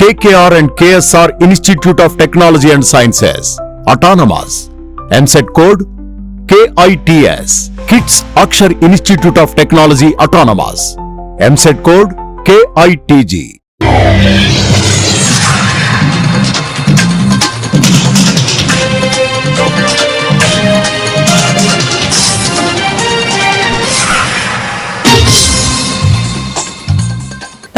KKR and KSR Institute of Technology and Sciences, Autonomous, MCET code KITS, KITS Akshar Institute of Technology Autonomous, MCET code KITG.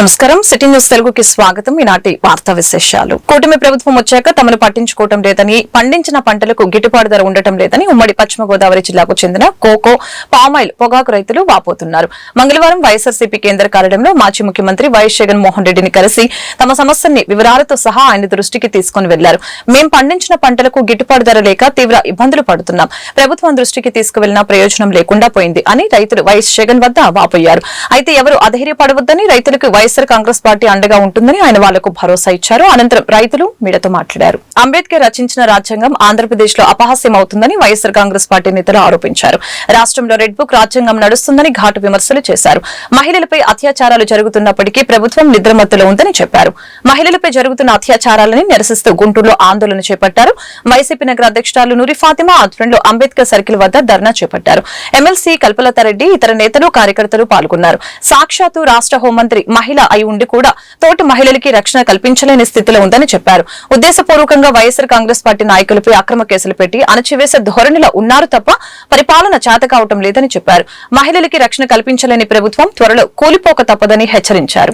నమస్కారం city news తెలుగుకి స్వాగతం ఈనాటి వార్తా విశేషాలు కూటమి ప్రభుత్వం వచ్చాక తమను పట్టించుకోవటం లేదని పండించిన పంటలకు గిట్టుబాటు ధర ఉండటం లేదని ఉమ్మడి పశ్చిమ గోదావరి జిల్లాకు చెందిన కోకో పామాయిల్ పొగాకు రైతులు వాపోతున్నారు మంగళవారం వైఎస్ఆర్సీపీ కేంద్ర కార్యాలయంలో మాజీ ముఖ్యమంత్రి వైఎస్ జగన్మోహన్ రెడ్డిని కలిసి తమ సమస్యని వివరాలతో సహా ఆయన దృష్టికి తీసుకుని వెళ్లారు మేం పండించిన పంటలకు గిట్టుబాటు ధర లేక తీవ్ర ఇబ్బందులు పడుతున్నాం ప్రభుత్వం దృష్టికి తీసుకువెళ్లినా ప్రయోజనం లేకుండా పోయింది అని రైతులు వైఎస్ జగన్ వద్ద వాపోయారు అయితే ఎవరు అధైర్యపడవద్దని రైతులకు వైఎస్ వైఎస్ఆర్ కాంగ్రెస్ పార్టీ అండగా ఉంటుందని ఆయన వాళ్లకు భరోసా ఇచ్చారు అనంతరం రైతులు మీడతో మాట్లాడారు అంబేద్కర్ రచించిన రాజ్యాంగం ఆంధ్రప్రదేశ్ లో అపహాస్యం అవుతుందని వైఎస్ఆర్ కాంగ్రెస్ పార్టీ నేతలు ఆరోపించారు రాష్టంలో రెడ్ బుక్ రాజ్యాంగం నడుస్తుందని ఘాటు విమర్శలు చేశారు మహిళలపై అత్యాచారాలు జరుగుతున్నప్పటికీ ప్రభుత్వం నిద్రమత్తులో ఉందని చెప్పారు మహిళలపై జరుగుతున్న అత్యాచారాలని నిరసిస్తూ గుంటూరులో ఆందోళన చేపట్టారు వైసీపీ నగర అధ్యక్షురాలు నూరి ఫాతిమా ఆధ్వర్యంలో అంబేద్కర్ సర్కిల్ వద్ద ధర్నా చేపట్టారు ఎమ్మెల్సీ కల్పలతారెడ్డి ఇతర నేతలు కార్యకర్తలు పాల్గొన్నారు సాక్షాత్తు రాష్ట్ర హోంమంత్రి మహిళ అయి ఉండి కూడా తోటి మహిళలకి రక్షణ కల్పించలేని స్థితిలో ఉందని చెప్పారు ఉద్దేశపూర్వకంగా వైఎస్సార్ కాంగ్రెస్ పార్టీ నాయకులపై అక్రమ కేసులు పెట్టి అణచివేసే ధోరణిలో ఉన్నారు తప్ప పరిపాలన చేత కావటం లేదని చెప్పారు మహిళలకి రక్షణ కల్పించలేని ప్రభుత్వం త్వరలో కూలిపోక తప్పదని హెచ్చరించారు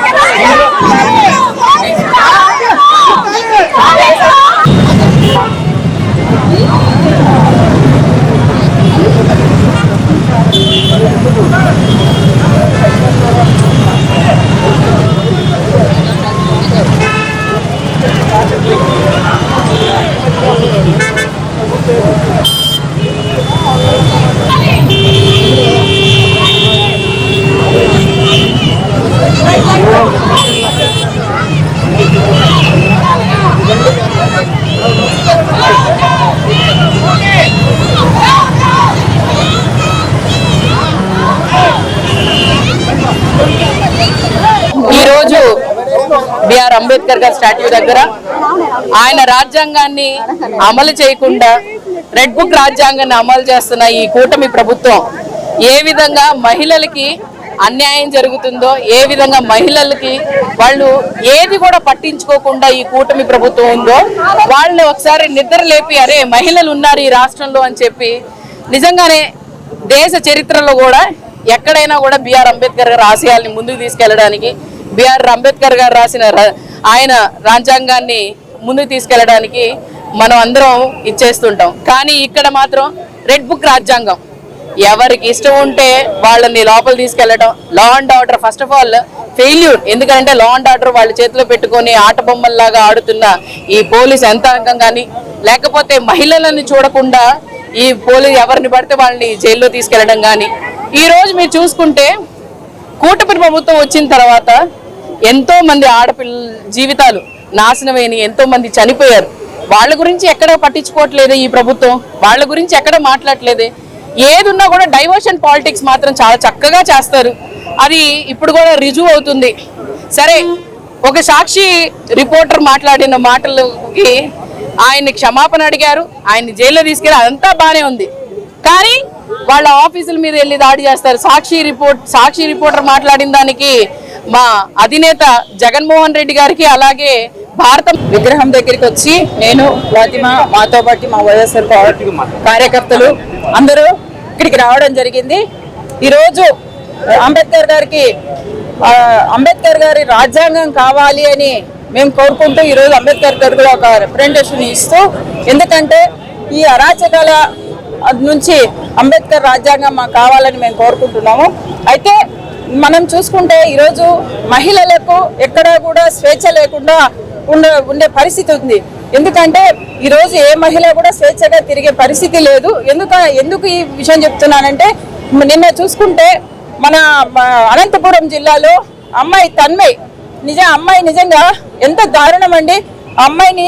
¡Vamos! అంబేద్కర్ స్టాట్యూ దగ్గర ఆయన రాజ్యాంగాన్ని అమలు చేయకుండా రెడ్ బుక్ రాజ్యాంగాన్ని అమలు చేస్తున్న ఈ కూటమి ప్రభుత్వం ఏ విధంగా మహిళలకి అన్యాయం జరుగుతుందో ఏ విధంగా మహిళలకి వాళ్ళు ఏది కూడా పట్టించుకోకుండా ఈ కూటమి ప్రభుత్వం ఉందో వాళ్ళని ఒకసారి నిద్ర లేపి అరే మహిళలు ఉన్నారు ఈ రాష్ట్రంలో అని చెప్పి నిజంగానే దేశ చరిత్రలో కూడా ఎక్కడైనా కూడా బిఆర్ అంబేద్కర్ గారు ఆశయాల్ని ముందుకు తీసుకెళ్ళడానికి బిఆర్ అంబేద్కర్ గారు రాసిన ఆయన రాజ్యాంగాన్ని ముందుకు తీసుకెళ్ళడానికి మనం అందరం ఇచ్చేస్తుంటాం కానీ ఇక్కడ మాత్రం రెడ్ బుక్ రాజ్యాంగం ఎవరికి ఇష్టం ఉంటే వాళ్ళని లోపల తీసుకెళ్లడం law and order first of all failure ఎందుకంటే లా అండ్ ఆర్డర్ వాళ్ళ చేతిలో పెట్టుకొని ఆట బొమ్మల్లాగా ఆడుతున్న ఈ పోలీస్ యంత్రాంగం కానీ లేకపోతే మహిళలను చూడకుండా ఈ పోలీసు ఎవరిని పడితే వాళ్ళని జైల్లో తీసుకెళ్లడం కానీ ఈరోజు మీరు చూసుకుంటే కూటమి ప్రభుత్వం వచ్చిన తర్వాత ఎంతో మంది ఆడపిల్ల జీవితాలు నాశనమైన ఎంతో మంది చనిపోయారు వాళ్ళ గురించి ఎక్కడ పట్టించుకోవట్లేదు ఈ ప్రభుత్వం వాళ్ళ గురించి ఎక్కడ మాట్లాడలేదే ఏదున్నా కూడా డైవర్షన్ పాలిటిక్స్ మాత్రం చాలా చక్కగా చేస్తారు అది ఇప్పుడు కూడా రుజువు అవుతుంది సరే ఒక సాక్షి రిపోర్టర్ మాట్లాడిన మాటలకి ఆయన్ని క్షమాపణ అడిగారు ఆయన్ని జైల్లో తీసుకెళ్ళి అదంతా బాగానే ఉంది కానీ వాళ్ళ ఆఫీసుల మీద వెళ్ళి దాడి చేస్తారు సాక్షి రిపోర్ట్ సాక్షి రిపోర్టర్ మాట్లాడిన దానికి మా అధినేత జగన్మోహన్ రెడ్డి గారికి అలాగే భారత విగ్రహం దగ్గరికి వచ్చి నేను ఫాతిమా మాతో పాటు మా వైఎస్ఆర్ కార్యకర్తలు అందరూ ఇక్కడికి రావడం జరిగింది ఈరోజు అంబేద్కర్ గారికి అంబేద్కర్ గారి రాజ్యాంగం కావాలి అని మేము కోరుకుంటూ ఈరోజు అంబేద్కర్ గారు కూడా ఒక రిప్రజెంటేషన్ ఇస్తూ ఎందుకంటే ఈ అరాచకాల నుంచి అంబేద్కర్ రాజ్యాంగం మాకు కావాలని మేము కోరుకుంటున్నాము అయితే మనం చూసుకుంటే ఈరోజు మహిళలకు ఎక్కడా కూడా స్వేచ్ఛ లేకుండా ఉండ ఉండే పరిస్థితి ఉంది ఎందుకంటే ఈరోజు ఏ మహిళ కూడా స్వేచ్ఛగా తిరిగే పరిస్థితి లేదు ఎందుక ఎందుకు ఈ విషయం చెప్తున్నానంటే నిన్న చూసుకుంటే మన అనంతపురం జిల్లాలో అమ్మాయి తన్మయ్ నిజం అమ్మాయి నిజంగా ఎంత దారుణం అండి అమ్మాయిని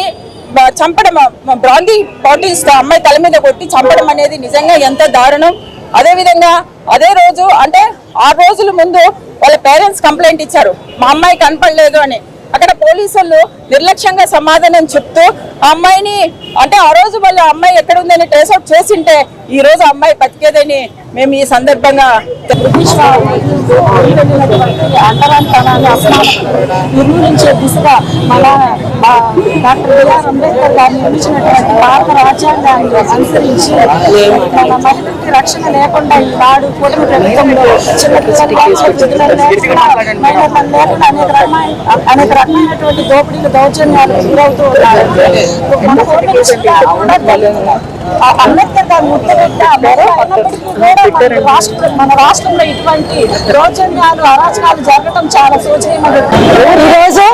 చంపడం బ్రాందీ బాటిల్స్ అమ్మాయి తల మీద కొట్టి చంపడం అనేది నిజంగా ఎంత దారుణం అదేవిధంగా అదే రోజు అంటే ఆ రోజుల ముందు వాళ్ళ పేరెంట్స్ కంప్లైంట్ ఇచ్చారు మా అమ్మాయి కనపడలేదు అని అక్కడ పోలీసులు నిర్లక్ష్యంగా సమాధానం చెప్తూ ఆ అమ్మాయిని అంటే ఆ రోజు వాళ్ళ అమ్మాయి ఎక్కడ ఉందని ట్రేస్అవుట్ చేసింటే ఈ రోజు అమ్మాయి బతికేదని మేము ఈ సందర్భంగా నిర్మూలించే దిశగా మన డాక్టర్ బిఆర్ అంబేద్కర్ గారు నిర్మించినటువంటి భారత రాజ్యాంగాన్ని అనుసరించి మన మహిళలకి రక్షణ లేకుండా నాడు కూటమి ప్రభుత్వంలో చిన్న మహిళలను అనేక రకమైన అనేక రకమైనటువంటి దోపిడీలు దౌర్జన్యాలు ఎదురవుతూ ఉన్నారు అంబేద్కర్ గారు ముద్దబెట్టి ఆ మేరే ఉన్నప్పటికీ రాష్ట్ర మన రాష్ట్రంలో ఇటువంటి దౌర్జన్యాలు అరాచకాలు జరగడం చాలా సూచనీయమైన ఈరోజు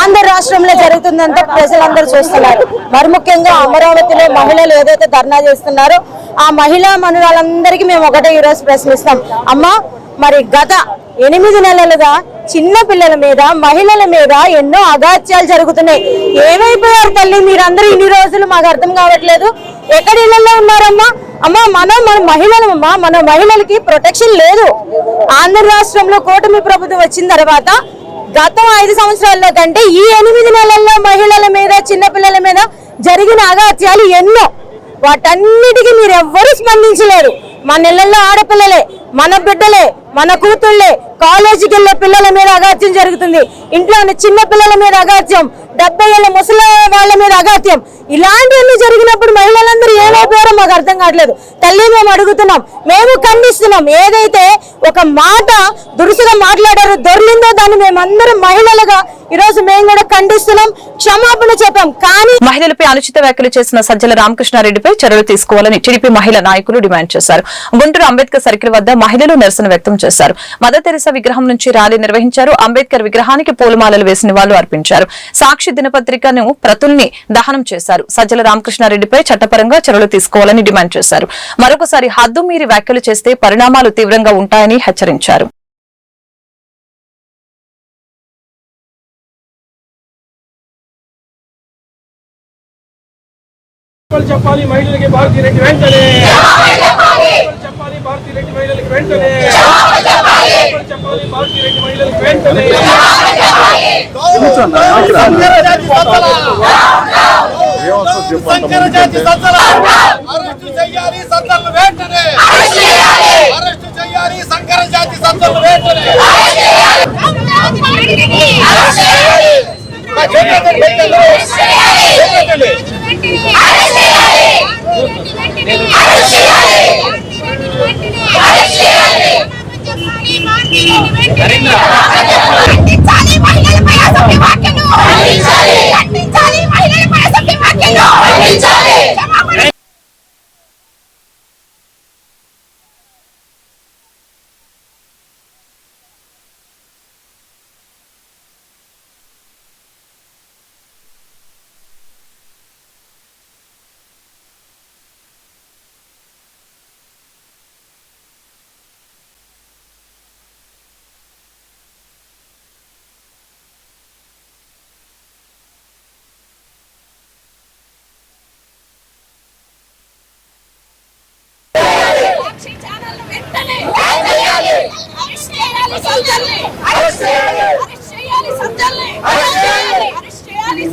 ఆంధ్ర రాష్ట్రంలో జరుగుతుంది జరుగుతుందంటే ప్రజలందరూ చూస్తున్నారు మరి ముఖ్యంగా అమరావతిలో మహిళలు ఏదైతే ధర్నా చేస్తున్నారో ఆ మహిళా మనురాలందరికీ మేము ఒకటే ఈరోజు ప్రశ్నిస్తాం అమ్మ మరి గత ఎనిమిది నెలలుగా చిన్న పిల్లల మీద మహిళల మీద ఎన్నో అగాత్యాలు జరుగుతున్నాయి ఏమైపోయారు తల్లి మీరందరూ ఇన్ని రోజులు మాకు అర్థం కావట్లేదు ఎక్కడ ఇళ్లలో ఉన్నారమ్మా అమ్మ మనం మన మహిళలమ్మా మన మహిళలకి ప్రొటెక్షన్ లేదు ఆంధ్ర రాష్ట్రంలో కూటమి ప్రభుత్వం వచ్చిన తర్వాత గత ఐదు సంవత్సరాల్లో కంటే ఈ ఎనిమిది నెలల్లో మహిళల మీద చిన్నపిల్లల మీద జరిగిన అగాత్యాలు ఎన్నో వాటన్నిటికీ మీరు ఎవ్వరూ స్పందించలేరు మన ఇళ్లలో ఆడపిల్లలే మన బిడ్డలే మన కూతుళ్ళే కాలేజీకి వెళ్ళే పిల్లల మీద అగాత్యం జరుగుతుంది ఇంట్లోనే చిన్న పిల్లల మీద అగాత్యం డెబ్బై ఏళ్ళ ముసలి వాళ్ళ మీద అగాత్యం ఇలాంటివన్నీ జరిగినప్పుడు మహిళలందరూ ఏమైపోయారో మాకు అర్థం కావట్లేదు తల్లి మేము అడుగుతున్నాం మేము ఖండిస్తున్నాం ఏదైతే ఒక మాట దురుసుగా మాట్లాడారో దొరికిందో దాన్ని మేమందరం మహిళలుగా ఈరోజు మేము కూడా ఖండిస్తున్నాం క్షమాపణ చెప్పాం కానీ మహిళలపై అనుచిత వ్యాఖ్యలు చేసిన సజ్జల రామకృష్ణారెడ్డిపై చర్యలు తీసుకోవాలని టీడీపీ మహిళా నాయకులు డిమాండ్ చేశారు గుంటూరు అంబేద్కర్ సర్కిల్ వద్ద మహిళలు నిరసన వ్యక్తం చేశారు మదర్ తెరిసా విగ్రహం నుంచి ర్యాలీ నిర్వహించారు అంబేద్కర్ విగ్రహానికి పూలమాలలు వేసిన వాళ్ళు అర్పించారు సాక్షి దినపత్రికను ప్రతుల్ని దహనం చేశారు సజ్జల రామకృష్ణారెడ్డిపై చట్టపరంగా చర్యలు తీసుకోవాలని డిమాండ్ చేశారు మరొకసారి హద్దు మీరి వ్యాఖ్యలు చేస్తే పరిణామాలు తీవ్రంగా ఉంటాయని హెచ్చరించారు చెప్పాలి మహిళలకి భారతీయ రెడ్డి వెంటనే చెప్పాలి భారతీయ రెడ్డి మహిళలకి వెంటనే చెప్పాలి భారతీయ రెడ్డి మహిళలకు వెంటనే అరెస్టు చేయాలి సంతలు వెంటనే అరెస్టు చేయాలి సంకర జాతి సంతలు వెంటనే నేను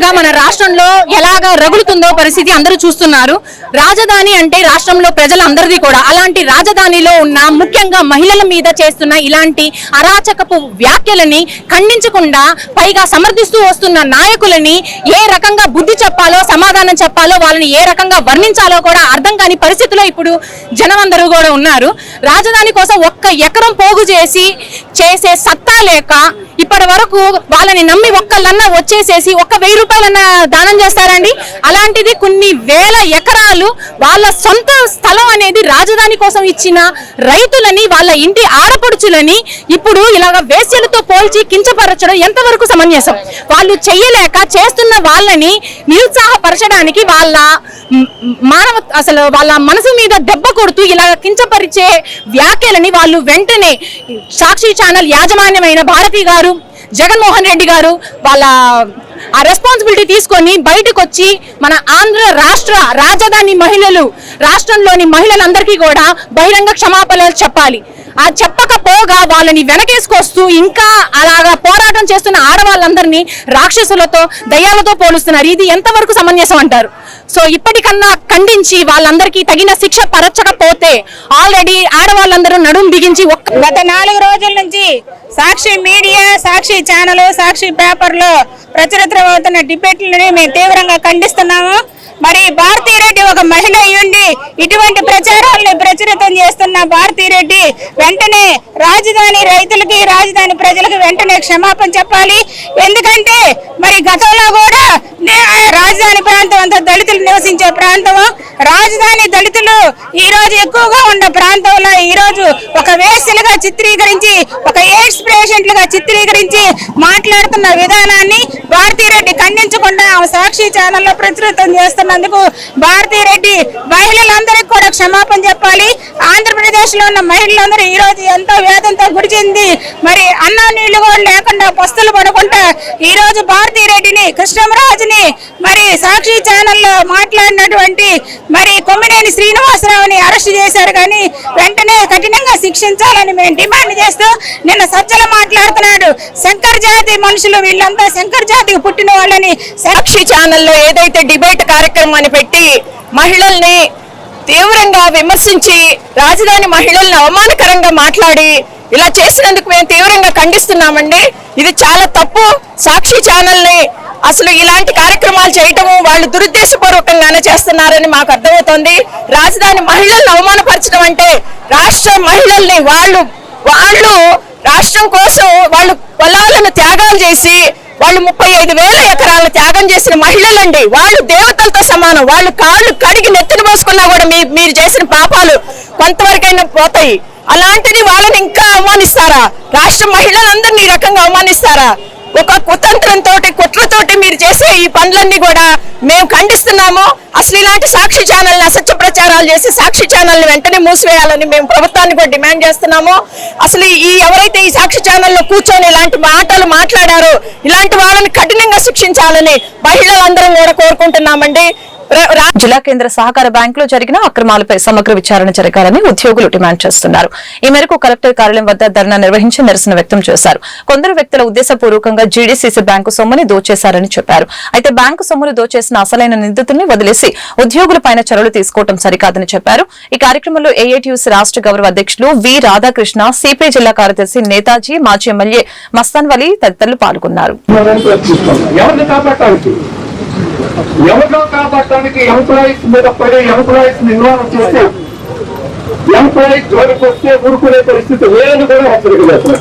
పండుగ మన రాష్ట్రంలో ఎలాగా రగులుతుందో పరిస్థితి అందరూ చూస్తున్నారు రాజధాని అంటే రాష్ట్రంలో ప్రజలందరిది కూడా అలాంటి రాజధానిలో ఉన్న ముఖ్యంగా మహిళల మీద చేస్తున్న ఇలాంటి అరాచకపు వ్యాఖ్యలని ఖండించకుండా పైగా సమర్థిస్తూ వస్తున్న నాయకులని ఏ రకంగా బుద్ధి చెప్పాలో సమాధానం చెప్పాలో వాళ్ళని ఏ రకంగా వర్ణించాలో కూడా అర్థం కాని పరిస్థితిలో ఇప్పుడు జనమందరూ కూడా ఉన్నారు రాజధాని కోసం ఒక్క ఎకరం పోగు చేసి చేసే సత్తా లేక ఇప్పటి వరకు వాళ్ళని నమ్మి ఒక్కళ్ళన్నా వచ్చేసేసి ఒక్క వెయ్యి రూపాయలన్న దానం చేస్తారండి అలాంటిది కొన్ని వేల ఎకరాలు వాళ్ళ సొంత స్థలం అనేది రాజధాని కోసం ఇచ్చిన రైతులని వాళ్ళ ఇంటి ఆడపడుచులని ఇప్పుడు ఇలాగ వేస్యలతో పోల్చి కించపరచడం ఎంతవరకు సమంజసం వాళ్ళు చెయ్యలేక చేస్తున్న వాళ్ళని నిరుత్సాహపరచడానికి వాళ్ళ మానవ అసలు వాళ్ళ మనసు మీద దెబ్బ కొడుతూ ఇలా కించపరిచే వ్యాఖ్యలని వాళ్ళు వెంటనే సాక్షి ఛానల్ యాజమాన్యమైన భారతి గారు జగన్మోహన్ రెడ్డి గారు వాళ్ళ ఆ రెస్పాన్సిబిలిటీ తీసుకొని బయటకు వచ్చి మన ఆంధ్ర రాష్ట్ర రాజధాని మహిళలు రాష్ట్రంలోని మహిళలందరికీ కూడా బహిరంగ క్షమాపణలు చెప్పాలి ఆ చెప్పకపోగా వాళ్ళని వెనకేసుకొస్తూ ఇంకా అలాగా పోరాటం చేస్తున్న ఆడవాళ్ళందరినీ రాక్షసులతో దయ్యాలతో పోలుస్తున్నారు ఇది ఎంతవరకు సమంజసం అంటారు సో ఇప్పటికన్నా ఖండించి వాళ్ళందరికీ తగిన శిక్ష పరచకపోతే ఆల్రెడీ ఆడవాళ్ళందరూ నడుం బిగించి ఒక్క గత నాలుగు రోజుల నుంచి సాక్షి మీడియా సాక్షి ఛానల్ సాక్షి పేపర్లో ప్రచురిత అపవిత్రం డిబేట్లని మేము తీవ్రంగా ఖండిస్తున్నాము మరి భారతీరెడ్డి ఒక మహిళ అయ్యుండి ఇటువంటి ప్రచారాలను ప్రచురితం చేస్తున్న భారతీరెడ్డి వెంటనే రాజధాని రైతులకి రాజధాని ప్రజలకు వెంటనే క్షమాపణ చెప్పాలి ఎందుకంటే మరి గతంలో కూడా రాజధాని ప్రాంతం అంతా దళితులు నివసించే ప్రాంతము రాజధాని దళితులు ఈ రోజు ఎక్కువగా ఉన్న ప్రాంతంలో ఈ రోజు ఒక వేసులుగా చిత్రీకరించి ఒక ఎయిడ్స్ పేషెంట్లుగా చిత్రీకరించి మాట్లాడుతున్న విధానాన్ని రెడ్డి ఖండించకుండా ఆమె సాక్షి ఛానల్లో ప్రచురితం చేస్తున్నందుకు రెడ్డి మహిళలందరికీ కూడా క్షమాపణ చెప్పాలి ఆంధ్రప్రదేశ్లో ఉన్న మహిళలందరూ ఈ రోజు ఎంతో వేదంతో గురిచింది మరి అన్నం నీళ్లు కూడా లేకుండా పస్తులు పడుకుంటా ఈరోజు భారతీరెడ్డిని కృష్ణమరాజుని మరి సాక్షి ఛానల్లో మాట్లాడినటువంటి మరి కొమ్మినేని శ్రీనివాసరావుని అరెస్ట్ చేశారు కానీ వెంటనే కఠినంగా శిక్షించాలని మేము డిమాండ్ చేస్తూ నిన్న సజ్జల మాట్లాడుతున్నాడు శంకర్ జాతి మనుషులు వీళ్ళంతా శంకర్ జాతి ఉగాదికి పుట్టిన వాళ్ళని సాక్షి ఛానల్లో ఏదైతే డిబేట్ కార్యక్రమాన్ని పెట్టి మహిళల్ని తీవ్రంగా విమర్శించి రాజధాని మహిళలను అవమానకరంగా మాట్లాడి ఇలా చేసినందుకు మేము తీవ్రంగా ఖండిస్తున్నామండి ఇది చాలా తప్పు సాక్షి ఛానల్ని అసలు ఇలాంటి కార్యక్రమాలు చేయటము వాళ్ళు దురుద్దేశపూర్వకంగానే చేస్తున్నారని మాకు అర్థమవుతోంది రాజధాని మహిళలను అవమానపరచడం అంటే రాష్ట్ర మహిళల్ని వాళ్ళు వాళ్ళు రాష్ట్రం కోసం వాళ్ళు పొలాలను త్యాగాలు చేసి వాళ్ళు ముప్పై ఐదు వేల ఎకరాలను త్యాగం చేసిన మహిళలండి వాళ్ళు దేవతలతో సమానం వాళ్ళు కాళ్ళు కడిగి నెత్తిన పోసుకున్నా కూడా మీరు చేసిన పాపాలు కొంతవరకైనా పోతాయి అలాంటిది వాళ్ళని ఇంకా అవమానిస్తారా రాష్ట్ర మహిళలందరినీ ఈ రకంగా అవమానిస్తారా ఒక కుతంత్రంతో కుట్రతోటి మీరు చేసే ఈ పనులన్నీ కూడా మేము ఖండిస్తున్నాము అసలు ఇలాంటి సాక్షి ఛానల్ని అసత్య ప్రచారాలు చేసి సాక్షి ఛానల్ని వెంటనే మూసివేయాలని మేము ప్రభుత్వాన్ని కూడా డిమాండ్ చేస్తున్నాము అసలు ఈ ఎవరైతే ఈ సాక్షి ఛానల్లో కూర్చొని ఇలాంటి మాటలు మాట్లాడారో ఇలాంటి వాళ్ళని కఠినంగా శిక్షించాలని మహిళలందరం కూడా కోరుకుంటున్నామండి జిల్లా కేంద్ర సహకార బ్యాంకులో జరిగిన అక్రమాలపై సమగ్ర విచారణ జరగాలని ఉద్యోగులు డిమాండ్ చేస్తున్నారు ఈ మేరకు కలెక్టర్ కార్యాలయం వద్ద ధర్నా నిర్వహించి నిరసన వ్యక్తం చేశారు కొందరు వ్యక్తుల ఉద్దేశపూర్వకంగా జీడీసీసీ బ్యాంకు సొమ్ముని దోచేశారని చెప్పారు అయితే బ్యాంకు సొమ్మును దోచేసిన అసలైన నిందితుల్ని వదిలేసి పైన చర్యలు తీసుకోవడం సరికాదని చెప్పారు ఈ కార్యక్రమంలో ఏఐటీయూసీ రాష్ట గౌరవ అధ్యక్షులు వి రాధాకృష్ణ సిపిఐ జిల్లా కార్యదర్శి నేతాజీ మాజీ ఎమ్మెల్యే మస్తాన్ వలీ తదితరులు పాల్గొన్నారు ఎవరినో కాపాడటానికి ఎంప్లాయీస్ మీద పడే ఎంప్లాయీస్ నిర్మాణం చేస్తే ఎంప్లాయీస్ జోలికి వస్తే ఊరుకునే పరిస్థితి లేదని కూడా హెచ్చరికలు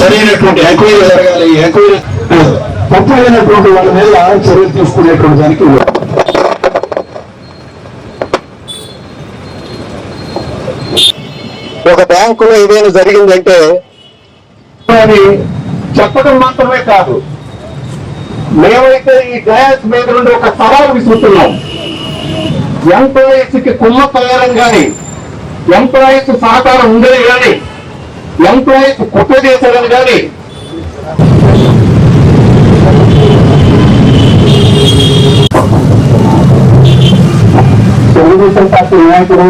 సరైనటువంటి ఎంక్వైరీ జరగాలి ఎంక్వైరీ తప్పు అయినటువంటి వాళ్ళ మీద చర్యలు తీసుకునేటువంటి దానికి ఒక బ్యాంకులో ఏదైనా జరిగిందంటే చెప్పడం మాత్రమే కాదు మేమైతే ఈ డయాస్ మీద నుండి ఒక సవాల్ విసురుతున్నాం ఎంప్లాయీస్ కి కుమ్మ తయారం కానీ ఎంప్లాయీస్ సహకారం ఉండదు కానీ ఎంప్లాయీస్ కుట్ర చేశారని కానీ తెలుగుదేశం పార్టీ నాయకుడు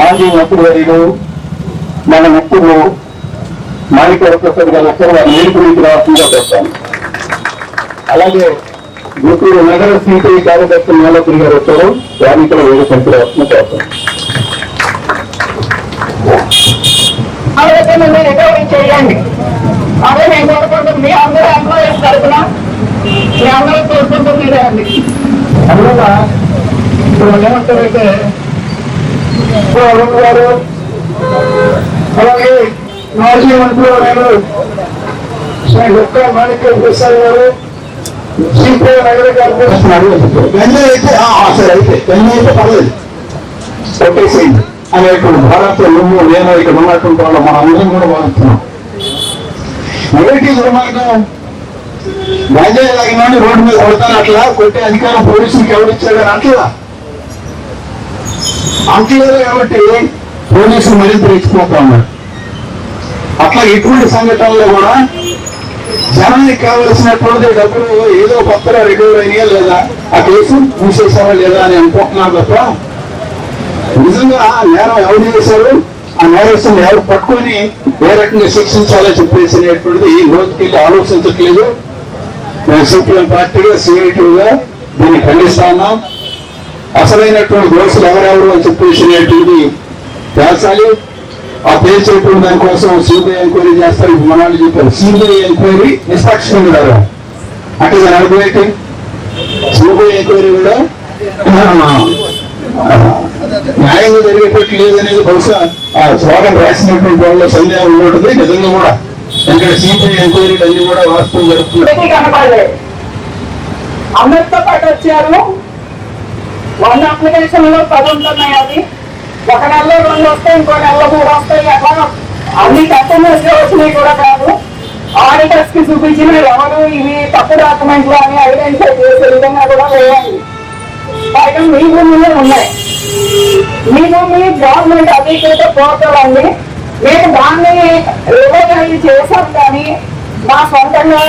మాజీ మంత్రి వర్యులు మన మిత్రులు మాణిక ప్రసాద్ గారు వచ్చారు వారి నీటి గురించి రావాల్సిందిగా చేస్తాను అలాగే గుంటూరు నగర సిపిఐ కార్యదర్శి మాలకుడి గారు వచ్చారు యానికల వేద సంఖ్యలో వస్తున్న చేస్తాం అలాగే మాజీ మంత్రులు గారు శ్రీ గుప్తా మాణిక్య ప్రసాద్ గారు ಸಿಂಪಲ್ ನಗರ ಕಾರ್ಪೊರೇಷನ್ ಅಡಿಯಲ್ಲಿ ಬೆಂಗಳೂರೈತೆ ಹಾ కూడా వాడుతున్నాం మొదటి దుర్మార్గం గాంజాయి లాగినోడి రోడ్డు మీద కొడతాను అట్లా కొట్టే అధికారం పోలీసులకు ఎవరిచ్చాడు అట్లా అంతలేదు కాబట్టి పోలీసులు మరింత రెచ్చిపోతా ఉన్నారు అట్లా ఎటువంటి సంఘటనలో కూడా జనానికి కావలసినటువంటి డబ్బులు ఏదో కొత్తగా రిలీవ్ అయినా లేదా ఆ కేసు మూసేసావా లేదా అని అనుకుంటున్నాను తప్ప నిజంగా ఆ నేరం ఎవరు చేశారు ఆ నేరస్తుని ఎవరు పట్టుకొని ఏ రకంగా శిక్షించాలో అనేటువంటిది ఈ రోజుకి ఆలోచించట్లేదు మేము సిపిఎం పార్టీగా సీఐటీగా దీన్ని ఖండిస్తా ఉన్నాం అసలైనటువంటి దోషులు ఎవరెవరు అని అనేటువంటిది తేల్చాలి ఆ పేరు చెప్పిన దానికోసం సిబిఐ ఎంక్వైరీ చేస్తారు విమానాలు చెప్పారు సిబిఐ ఎంక్వైరీ నిష్పక్షంగా కదా అంటే దాని అర్థం ఏంటి సిబిఐ ఎంక్వైరీ కూడా న్యాయంగా జరిగేటట్టు లేదనేది బహుశా ఆ స్లోగన్ రాసినటువంటి వాళ్ళ సందేహం ఉంటుంది నిజంగా కూడా ఎందుకంటే సిబిఐ ఎంక్వైరీ అన్ని కూడా వాస్తవం జరుగుతుంది అందరితో పాటు వచ్చారు వంద అప్లికేషన్లో పది ఉంటున్నాయి అది ఒక నెలలో రెండు వస్తాయి ఇంకో నెలలో మూడు వస్తాయి అట్లా అన్ని కస్టమర్స్ వచ్చినాయి కూడా కాదు ఆడిటర్స్ కి చూపించిన ఎవరు ఇవి తప్పు డాక్యుమెంట్లు అని ఐడెంటిఫై చేసే విధంగా కూడా వేయండి పైగా మీ భూమిలో ఉన్నాయి మీ భూమి గవర్నమెంట్ అధికృత పోర్టల్ అండి మేము దాన్ని రివర్టైజ్ చేశాం కానీ మా సొంతంగా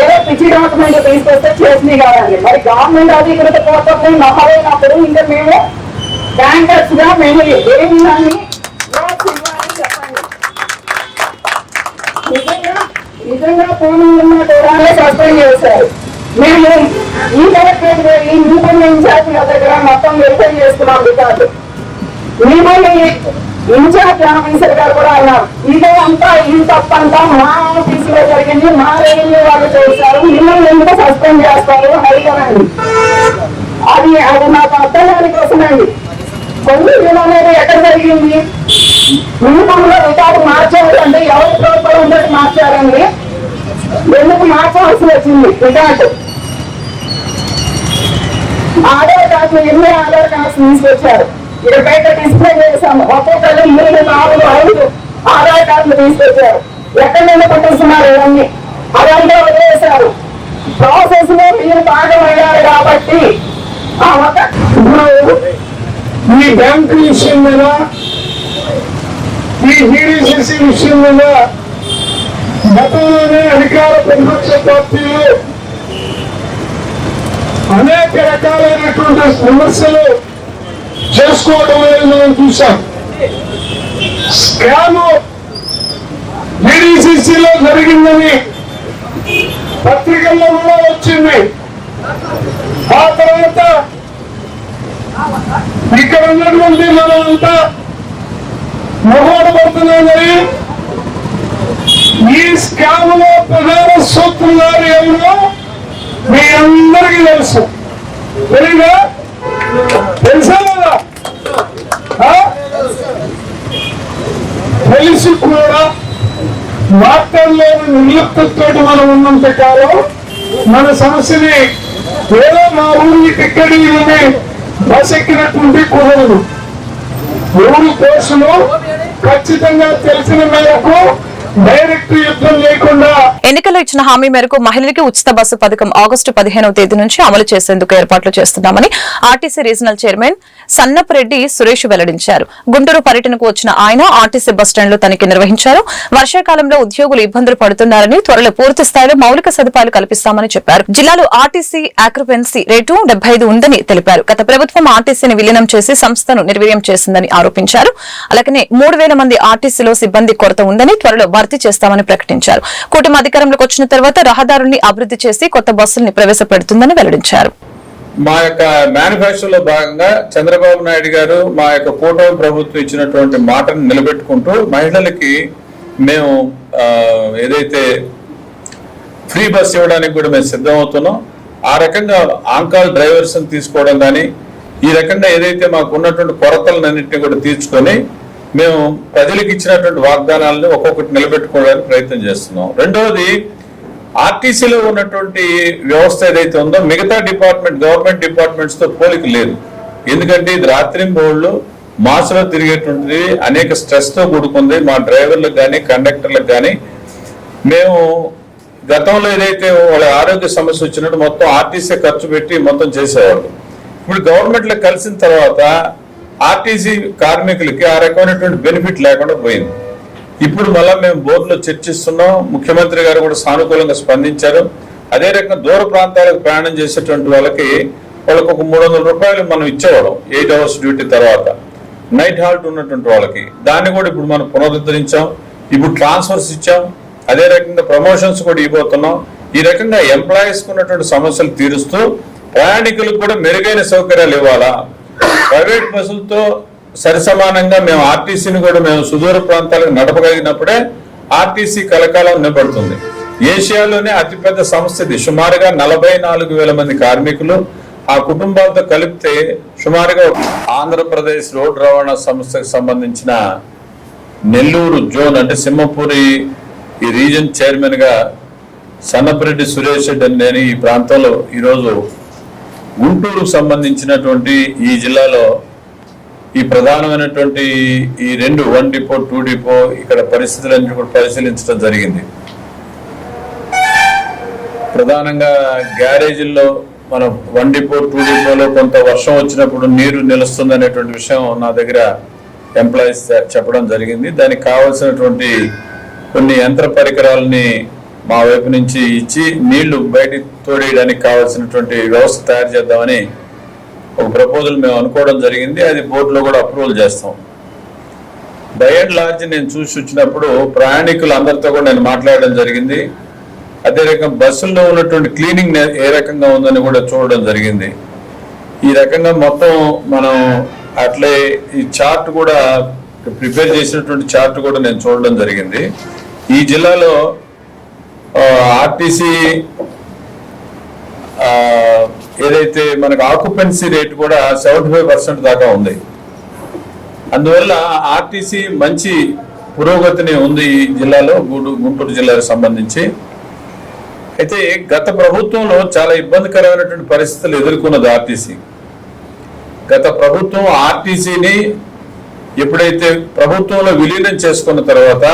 ఏదో పిచ్చి డాక్యుమెంట్ తీసుకొస్తే చేసినాయి కాదండి మరి గవర్నమెంట్ అధికృత పోర్టల్ని నమ్మలేనప్పుడు ఇంకా మేము బ్యాంకర్స్గా మేము నిజంగా పూర్వం ఉన్న కూడా సస్పెండ్ చేశారు మేము ఈ కలెక్టర్ ఈ నూతన ఇన్ఛార్జ్ మొత్తం వెరిఫై చేస్తున్నాం రికార్డు మిమ్మల్ని ఇన్ఛార్జ్ ఆఫీసర్ గారు కూడా అన్నారు ఇదే అంతా ఈ తప్పంతా మా ఆఫీస్ జరిగింది మా రేంజ్ వాళ్ళు చేశారు మిమ్మల్ని ఎందుకు సస్పెండ్ చేస్తారు అడిగానండి అది అది నాకు అర్థం దానికోసమండి కొన్ని విలువ అనేది ఎక్కడ జరిగింది మినిమంలో రికార్డు మార్చారు అంటే ఎవరి ప్రభుత్వం ఉండేది మార్చారండి ఎందుకు మార్చవలసి వచ్చింది రికార్డు ఆధార్ కార్డు ఎన్ని ఆధార్ కార్డ్స్ తీసుకొచ్చారు ఇక్కడ బయట డిస్ప్లే చేశాము ఒక్కొక్కరు మూడు నాలుగు ఐదు ఆధార్ కార్డులు తీసుకొచ్చారు ఎక్కడ నిన్న పట్టిస్తున్నారు ఇవన్నీ అదంతా వదిలేశారు ప్రాసెస్ లో మీరు భాగమయ్యారు కాబట్టి ఆ ఒక ఈ బ్యాంకు విషయం మీద ఈ హీరీసీసీ విషయం మీద గతంలోనే అధికార ప్రతిపక్ష పార్టీలు అనేక రకాలైనటువంటి సమస్యలు చేసుకోవడం లేదు మనం చూసాం స్కామ్ హీరీసీసీలో జరిగిందని పత్రికల్లో కూడా వచ్చింది ఆ తర్వాత ఇక్కడ ఉన్నటువంటి మనమంతా మొహోడబడుతున్నామని ఈ స్కామ్ లో ప్రధాన సూత్రధారు ఏమో మీ అందరికీ తెలుసు తెలియదా తెలుసా కదా తెలిసి కూడా వార్తల్లోని నిర్లిప్తతో మనం ఉన్నంత కాలం మన సమస్యని ఏదో మా ఊరికి టిక్కడి బస్ ఎక్కినటువంటి కుర్రలు మూడు కోర్సులు ఖచ్చితంగా తెలిసిన మేరకు ఎన్నికల్లో ఇచ్చిన హామీ మేరకు మహిళలకి ఉచిత బస్సు పథకం ఆగస్టు పదిహేనవ తేదీ నుంచి అమలు చేసేందుకు ఏర్పాట్లు చేస్తున్నామని RTC regional chairman Sannapareddy Suresh వెల్లడించారు గుంటూరు పర్యటనకు వచ్చిన ఆయన ఆర్టీసీ బస్టాండ్లో తనిఖీ నిర్వహించారు వర్షాకాలంలో ఉద్యోగులు ఇబ్బందులు పడుతున్నారని త్వరలో పూర్తి స్థాయిలో మౌలిక సదుపాయాలు కల్పిస్తామని చెప్పారు జిల్లాలో ఆర్టీసీ ఆక్రిపెన్సీ రేటు డెబ్బై ఉందని తెలిపారు గత ప్రభుత్వం ఆర్టీసీని విలీనం చేసి సంస్థను నిర్వీర్యం చేసిందని ఆరోపించారు అలాగే మూడు మంది ఆర్టీసీలో సిబ్బంది కొరత ఉందని త్వరలో భర్తీ చేస్తామని ప్రకటించారు కూటమి అధికారంలోకి వచ్చిన తర్వాత రహదారుల్ని అభివృద్ధి చేసి కొత్త బస్సుల్ని ప్రవేశపెడుతుందని వెల్లడించారు మా యొక్క మేనిఫెస్టోలో భాగంగా చంద్రబాబు నాయుడు గారు మా యొక్క కూటమి ప్రభుత్వం ఇచ్చినటువంటి మాటను నిలబెట్టుకుంటూ మహిళలకి మేము ఏదైతే ఫ్రీ బస్ ఇవ్వడానికి కూడా మేము సిద్ధమవుతున్నాం ఆ రకంగా ఆంకాల్ డ్రైవర్స్ని తీసుకోవడం కానీ ఈ రకంగా ఏదైతే మాకు ఉన్నటువంటి కొరతలన్నింటినీ కూడా తీర్చుకొని మేము ప్రజలకు ఇచ్చినటువంటి వాగ్దానాలను ఒక్కొక్కటి నిలబెట్టుకోవడానికి ప్రయత్నం చేస్తున్నాం రెండవది ఆర్టీసీలో ఉన్నటువంటి వ్యవస్థ ఏదైతే ఉందో మిగతా డిపార్ట్మెంట్ గవర్నమెంట్ డిపార్ట్మెంట్స్తో పోలిక లేదు ఎందుకంటే ఇది రాత్రింబోళ్ళు మాసులో తిరిగేటువంటిది అనేక స్ట్రెస్తో కూడుకుంది మా డ్రైవర్లకు కానీ కండక్టర్లకు కానీ మేము గతంలో ఏదైతే వాళ్ళ ఆరోగ్య సమస్య వచ్చినట్టు మొత్తం ఆర్టీసీ ఖర్చు పెట్టి మొత్తం చేసేవాళ్ళు ఇప్పుడు గవర్నమెంట్లో కలిసిన తర్వాత ఆర్టీసీ కార్మికులకి ఆ రకమైనటువంటి బెనిఫిట్ లేకుండా పోయింది ఇప్పుడు మళ్ళీ మేము బోర్డులో చర్చిస్తున్నాం ముఖ్యమంత్రి గారు కూడా సానుకూలంగా స్పందించారు అదే రకంగా దూర ప్రాంతాలకు ప్రయాణం చేసేటువంటి వాళ్ళకి వాళ్ళకి ఒక మూడు వందల రూపాయలు మనం ఇచ్చేవాళ్ళం ఎయిట్ అవర్స్ డ్యూటీ తర్వాత నైట్ హాల్ట్ ఉన్నటువంటి వాళ్ళకి దాన్ని కూడా ఇప్పుడు మనం పునరుద్ధరించాం ఇప్పుడు ట్రాన్స్ఫర్స్ ఇచ్చాం అదే రకంగా ప్రమోషన్స్ కూడా ఇవ్వబోతున్నాం ఈ రకంగా ఎంప్లాయీస్ ఉన్నటువంటి సమస్యలు తీరుస్తూ ప్రయాణికులకు కూడా మెరుగైన సౌకర్యాలు ఇవ్వాలా ప్రైవేట్ బస్సులతో సరిసమానంగా మేము ఆర్టీసీని కూడా మేము సుదూర ప్రాంతాలకు నడపగలిగినప్పుడే ఆర్టీసీ కలకాలం నిలబడుతుంది ఏషియాలోనే అతిపెద్ద సంస్థ ఇది సుమారుగా నలభై నాలుగు వేల మంది కార్మికులు ఆ కుటుంబాలతో కలిపితే సుమారుగా ఆంధ్రప్రదేశ్ రోడ్డు రవాణా సంస్థకు సంబంధించిన నెల్లూరు జోన్ అంటే సింహపూరి ఈ రీజన్ చైర్మన్గా సన్నపరెడ్డి సురేష్ రెడ్డి నేను ఈ ప్రాంతంలో ఈరోజు గుంటూరు సంబంధించినటువంటి ఈ జిల్లాలో ఈ ప్రధానమైనటువంటి ఈ రెండు వన్ డిపో టూ డిపో ఇక్కడ పరిస్థితులన్నీ కూడా పరిశీలించడం జరిగింది ప్రధానంగా గ్యారేజీల్లో మన వన్ డిపో టూ డిపోలో కొంత వర్షం వచ్చినప్పుడు నీరు నిలుస్తుంది అనేటువంటి విషయం నా దగ్గర ఎంప్లాయీస్ చెప్పడం జరిగింది దానికి కావాల్సినటువంటి కొన్ని యంత్ర పరికరాలని మా వైపు నుంచి ఇచ్చి నీళ్లు బయటికి తోడేయడానికి కావాల్సినటువంటి వ్యవస్థ తయారు చేద్దామని ఒక ప్రపోజల్ మేము అనుకోవడం జరిగింది అది బోర్డులో కూడా అప్రూవల్ చేస్తాం బై అండ్ లార్జ్ నేను చూసి వచ్చినప్పుడు ప్రయాణికులు అందరితో కూడా నేను మాట్లాడడం జరిగింది అదే రకం బస్సుల్లో ఉన్నటువంటి క్లీనింగ్ ఏ రకంగా ఉందని కూడా చూడడం జరిగింది ఈ రకంగా మొత్తం మనం అట్లే ఈ చార్ట్ కూడా ప్రిపేర్ చేసినటువంటి చార్ట్ కూడా నేను చూడడం జరిగింది ఈ జిల్లాలో ఆర్టీసీ ఏదైతే మనకు ఆక్యుపెన్సీ రేట్ కూడా సెవెంటీ ఫైవ్ పర్సెంట్ దాకా ఉంది అందువల్ల ఆర్టీసీ మంచి పురోగతిని ఉంది ఈ జిల్లాలో గుంటూరు జిల్లాకు సంబంధించి అయితే గత ప్రభుత్వంలో చాలా ఇబ్బందికరమైనటువంటి పరిస్థితులు ఎదుర్కొన్నది ఆర్టీసీ గత ప్రభుత్వం ఆర్టీసీని ఎప్పుడైతే ప్రభుత్వంలో విలీనం చేసుకున్న తర్వాత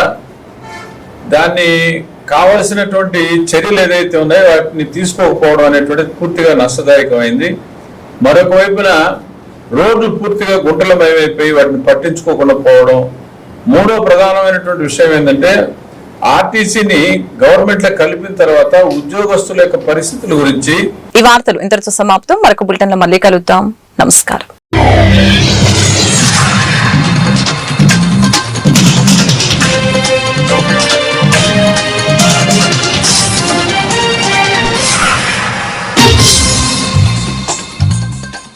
దాన్ని కావలసినటువంటి చర్యలు ఏదైతే ఉన్నాయో వాటిని తీసుకోకపోవడం అనేటువంటి పూర్తిగా నష్టదాయకమైంది మరొక వైపున రోడ్లు పూర్తిగా గుంటలమయమైపోయి వాటిని పట్టించుకోకుండా పోవడం మూడో ప్రధానమైనటువంటి విషయం ఏంటంటే ఆర్టీసీని గవర్నమెంట్ లో కలిపిన తర్వాత ఉద్యోగస్తుల యొక్క పరిస్థితుల గురించి ఈ వార్తలు ఇంతటితో సమాప్తం మరొక బులెటిన్ లో మళ్ళీ కలుద్దాం నమస్కారం